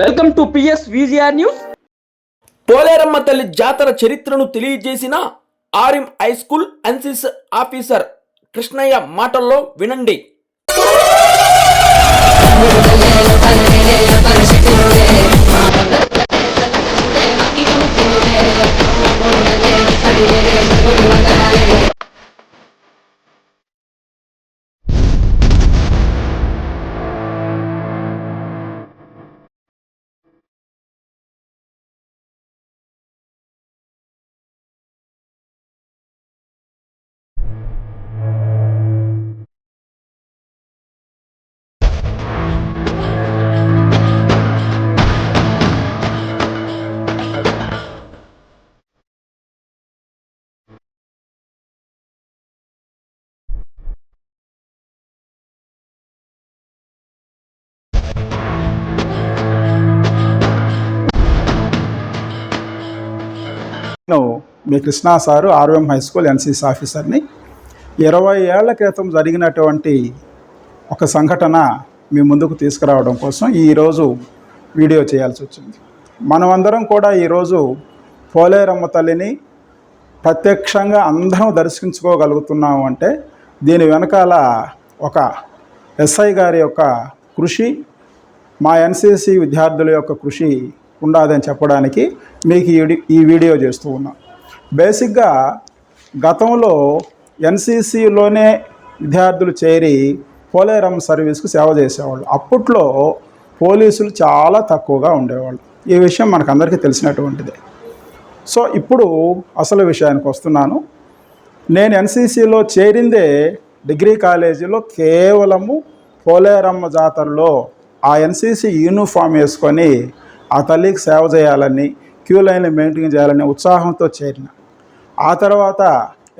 Welcome to PS VGR news. Poleramma తల్లి జాతర చరిత్రను తెలియజేసిన RM high school NCC officer Krishnaiah మాటల్లో వినండి. నేను మీ Krishna sir RM high school NCC ఆఫీసర్ని. ఇరవై ఏళ్ళ క్రితం జరిగినటువంటి ఒక సంఘటన మీ ముందుకు తీసుకురావడం కోసం ఈరోజు వీడియో చేయాల్సి వచ్చింది. మనమందరం కూడా ఈరోజు పోలేరమ్మ తల్లిని ప్రత్యక్షంగా అందరం దర్శించుకోగలుగుతున్నాము అంటే దీని వెనకాల ఒక ఎస్ఐ గారి యొక్క కృషి మా ఎన్సీసీ విద్యార్థుల యొక్క కృషి ఉండదని చెప్పడానికి మీకు ఈ ఈ వీడియో చేస్తూ ఉన్నా. బేసిక్గా గతంలో ఎన్సీసీలోనే విద్యార్థులు చేరి పోలేరమ్మ సర్వీస్కు సేవ చేసేవాళ్ళు. అప్పట్లో పోలీసులు చాలా తక్కువగా ఉండేవాళ్ళు. ఈ విషయం మనకు అందరికీ తెలిసినటువంటిదే. సో ఇప్పుడు అసలు విషయానికి వస్తున్నాను. నేను ఎన్సీసీలో చేరిందే డిగ్రీ కాలేజీలో కేవలము పోలేరమ్మ జాతరలో ఆ ఎన్సీసీ యూనిఫామ్ వేసుకొని ఆ తల్లికి సేవ చేయాలని క్యూ లైన్లు మెయింటైన్ చేయాలని ఉత్సాహంతో చేరిన. ఆ తర్వాత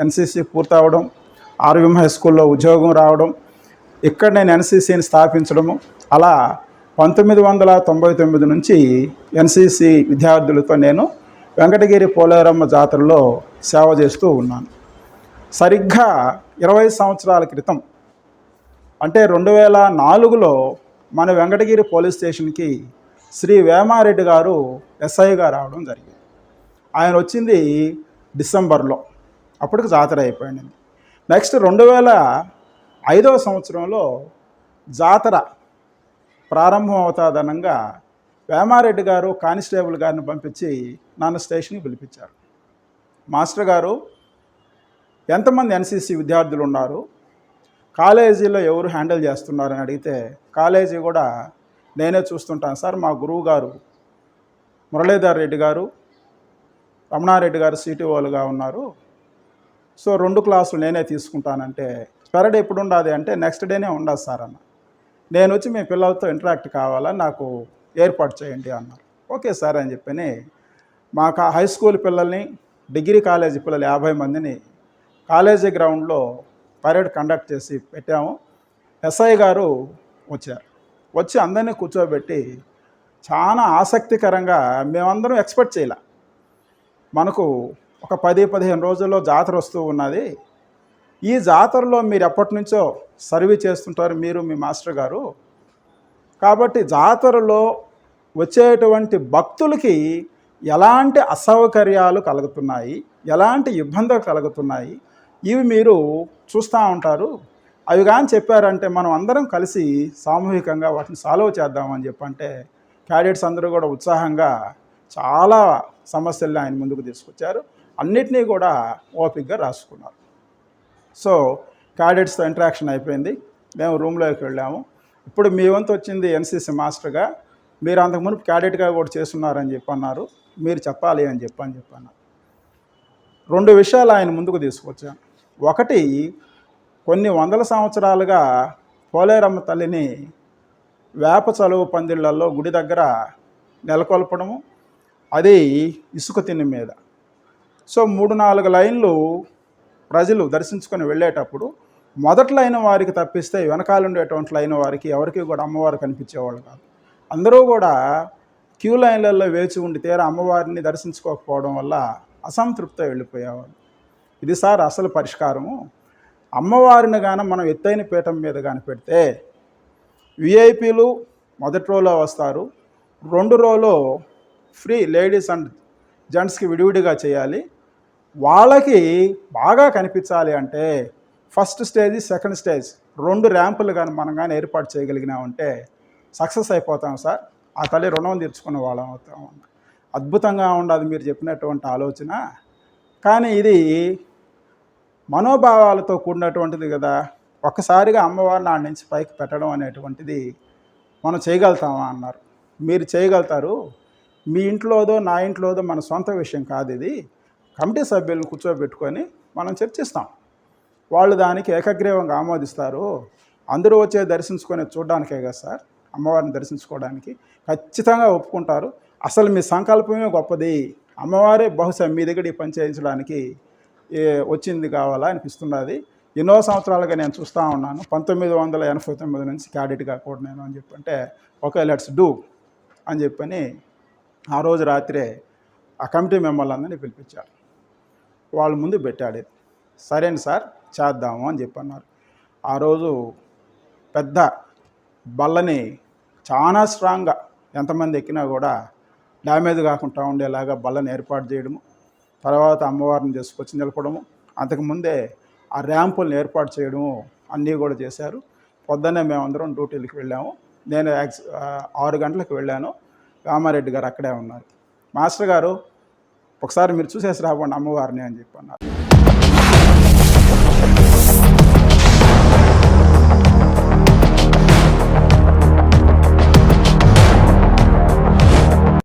ఎన్సీసీ పూర్తవడం ఆర్వీఎం హై స్కూల్లో ఉద్యోగం రావడం ఇక్కడ నేను ఎన్సీసీని స్థాపించడము అలా పంతొమ్మిది వందల తొంభై తొమ్మిది నుంచి ఎన్సీసీ విద్యార్థులతో నేను వెంకటగిరి పోలేరమ్మ జాతరలో సేవ చేస్తూ ఉన్నాను. సరిగ్గా ఇరవై సంవత్సరాల క్రితం అంటే రెండు వేల నాలుగులో మన వెంకటగిరి పోలీస్ స్టేషన్కి శ్రీ వేమారెడ్డి గారు ఎస్ఐగా రావడం జరిగింది. ఆయన వచ్చింది డిసెంబర్లో. అప్పటికి జాతర అయిపోయింది. నెక్స్ట్ రెండు వేల ఐదవ సంవత్సరంలో జాతర ప్రారంభం అవుతాదనంగా వేమారెడ్డి గారు కానిస్టేబుల్ గారిని పంపించి నన్ను స్టేషన్కి పిలిపించారు. మాస్టర్ గారు ఎంతమంది ఎన్సీసీ విద్యార్థులు ఉన్నారు? కాలేజీలో ఎవరు హ్యాండిల్ చేస్తున్నారని అడిగితే కాలేజీ కూడా నేనే చూస్తుంటాను. సార్ మా గురువు గారు మురళీధర్ రెడ్డి గారు రమణారెడ్డి గారు సిటీఓలుగా ఉన్నారు. సో రెండు క్లాసులు నేనే తీసుకుంటానంటే స్పెరడ్ ఎప్పుడు ఉండాలి అంటే నెక్స్ట్ డేనే ఉండదు సార్ అన్న. నేను వచ్చి మీ పిల్లలతో ఇంటరాక్ట్ కావాలా నాకు ఏర్పాటు చేయండి అన్నారు. ఓకే సార్ అని చెప్పని మాకు హై స్కూల్ పిల్లల్ని డిగ్రీ కాలేజీ పిల్లలు యాభై మందిని కాలేజీ గ్రౌండ్లో పరేడ్ కండక్ట్ చేసి పెట్టాము. ఎస్ఐ గారు వచ్చారు. వచ్చి అందరినీ కూర్చోబెట్టి చాలా ఆసక్తికరంగా మేమందరం ఎక్స్పెక్ట్ చేయలే. మనకు ఒక పది పదిహేను రోజుల్లో జాతర వస్తూ ఉన్నది. ఈ జాతరలో మీరు ఎప్పటి నుంచో సర్వీస్ చేస్తుంటారు మీరు మీ మాస్టర్ గారు. కాబట్టి జాతరలో వచ్చేటువంటి భక్తులకి ఎలాంటి అసౌకర్యాలు కలుగుతున్నాయి? ఎలాంటి ఇబ్బందులు కలుగుతున్నాయి? ఇవి మీరు చూస్తూ ఉంటారు. అవి కానీ చెప్పారంటే మనం అందరం కలిసి సామూహికంగా వాటిని సాల్వ్ చేద్దామని చెప్పంటే క్యాడెట్స్ అందరూ కూడా ఉత్సాహంగా చాలా సమస్యల్ని ఆయన ముందుకు తీసుకొచ్చారు. అన్నిటినీ కూడా ఓపిక్గా రాసుకున్నారు. సో క్యాడెట్స్తో ఇంటరాక్షన్ అయిపోయింది. మేము రూమ్లోకి వెళ్ళాము. ఇప్పుడు మీ వంతు వచ్చింది ఎన్సీసీ మాస్టర్గా మీరు అంతకుముందు క్యాడెట్గా కూడా చేస్తున్నారని చెప్పి అన్నారు మీరు చెప్పాలి అని చెప్పని చెప్పన్నారు. రెండు విషయాలు ఆయన ముందుకు తీసుకొచ్చాను ఒకటి కొన్ని వందల సంవత్సరాలుగా పోలేరమ్మ తల్లిని వేప చలువ పందిళ్ళల్లో గుడి దగ్గర నెలకొల్పడము. అది ఇసుక తిని మీద. సో మూడు నాలుగు లైన్లు ప్రజలు దర్శించుకొని వెళ్ళేటప్పుడు మొదటి లైన్ వారికి తప్పిస్తే వెనకాల ఉండేటువంటి లైన్ వారికి ఎవరికి కూడా అమ్మవారు కనిపించేవాళ్ళు కాదు. అందరూ కూడా క్యూ లైన్లలో వేచి ఉండి తీరా అమ్మవారిని దర్శించుకోకపోవడం వల్ల అసంతృప్తితో వెళ్ళిపోయేవాళ్ళు ఇది సార్ అసలు పరిష్కారము? అమ్మవారిని గాన మనం ఎత్తైన పీఠం మీద కానీ పెడితే విఐపీలు మొదటి రోలో వస్తారు. రెండు రోలో ఫ్రీ లేడీస్ అండ్ జెంట్స్కి విడివిడిగా చేయాలి. వాళ్ళకి బాగా కనిపించాలి అంటే ఫస్ట్ స్టేజ్ సెకండ్ స్టేజ్ రెండు ర్యాంపులు కానీ మనం కానీ ఏర్పాటు చేయగలిగినామంటే సక్సెస్ అయిపోతాం సార్. ఆ తల్లి రుణం తీర్చుకున్న వాళ్ళం అవుతాం. అద్భుతంగా ఉండదు మీరు చెప్పినటువంటి ఆలోచన. కానీ ఇది మనోభావాలతో కూడినటువంటిది కదా. ఒక్కసారిగా అమ్మవారిని ఆడి నుంచి పైకి పెట్టడం అనేటువంటిది మనం చేయగలుగుతామా అన్నారు. మీరు చేయగలుగుతారు. మీ ఇంట్లోదో నా ఇంట్లోదో మన సొంత విషయం కాదు ఇది. కమిటీ సభ్యులను కూర్చోబెట్టుకొని మనం చర్చిస్తాం. వాళ్ళు దానికి ఏకగ్రీవంగా ఆమోదిస్తారు. అందరూ వచ్చే దర్శించుకొని చూడడానికే కదా సార్. అమ్మవారిని దర్శించుకోవడానికి ఖచ్చితంగా ఒప్పుకుంటారు. అసలు మీ సంకల్పమే గొప్పది. అమ్మవారే బహుశా మీ దగ్గర ఈ పని చేయించడానికి వచ్చింది కావాలా అనిపిస్తున్నది. ఎన్నో సంవత్సరాలుగా నేను చూస్తూ ఉన్నాను. పంతొమ్మిది వందల ఎనభై తొమ్మిది నుంచి క్యాడెట్గా కూడా నేను అని చెప్పంటే ఓకే లెట్స్ డూ అని చెప్పని ఆ రోజు రాత్రే ఆ కమిటీ మెంబర్లు అందరినీ పిలిపించారు వాళ్ళ ముందు పెట్టాడు. సరే సార్ చేద్దాము అని చెప్పన్నారు. ఆ రోజు పెద్ద బల్లని చాలా స్ట్రాంగ్గా ఎంతమంది ఎక్కినా కూడా డ్యామేజ్ కాకుండా ఉండేలాగా బల్లని ఏర్పాటు చేయడము తర్వాత అమ్మవారిని చేసుకొచ్చి నిలపడము. అంతకుముందే ఆ ర్యాంపుల్ని ఏర్పాటు చేయడము అన్నీ కూడా చేశారు. పొద్దున్నే మేమందరం డ్యూటీలకు వెళ్ళాము. నేను యాక్స్ ఆరు గంటలకు వెళ్ళాను. రామారెడ్డి గారు అక్కడే ఉన్నారు. మాస్టర్ గారు ఒకసారి మీరు చూసేసి రాబండి అమ్మవారిని అని చెప్పి అన్నారు